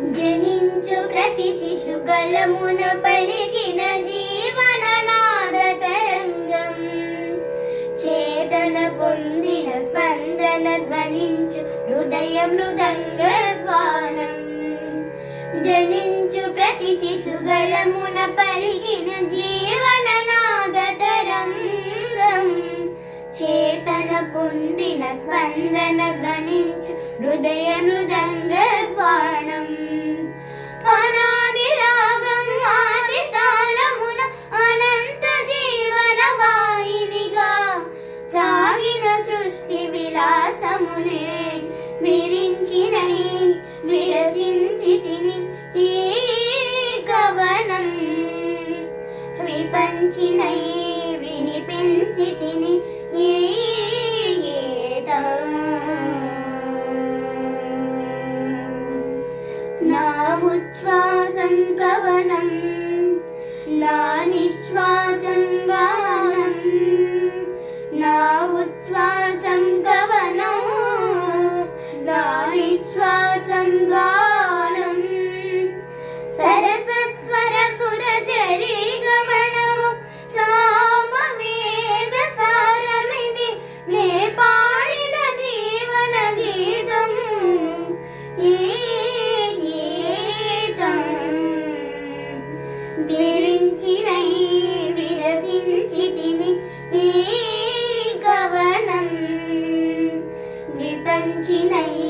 జనించు ప్రతి శిశు గలమున పలికిన జీవననాద తరంగం. చేతన పొందిన స్పందన ధ్వనించు హృదయ మృదంగ ద్వానం జనించు ప్రతి శిశు గలమున పలికిన జీవననాద తరంగం. చేతన పొందిన స్పందన ధ్వనించు హృదయ మృదంగ సృష్టి విలాసమునే విరించినై విరచించి తిని ఈ కవనం. విపంచినై వినిపించి తిని ఈ నా ఉచ్ఛ్వాసం కవనం విశ్వాసం గానం సరసస్వర సురచరీ గమణము సామవేద సారమిది నే పాడిన జీవన గీతం ఈ గీతం విరించిన విరసించి తిని ఈ గవనం విపంచినై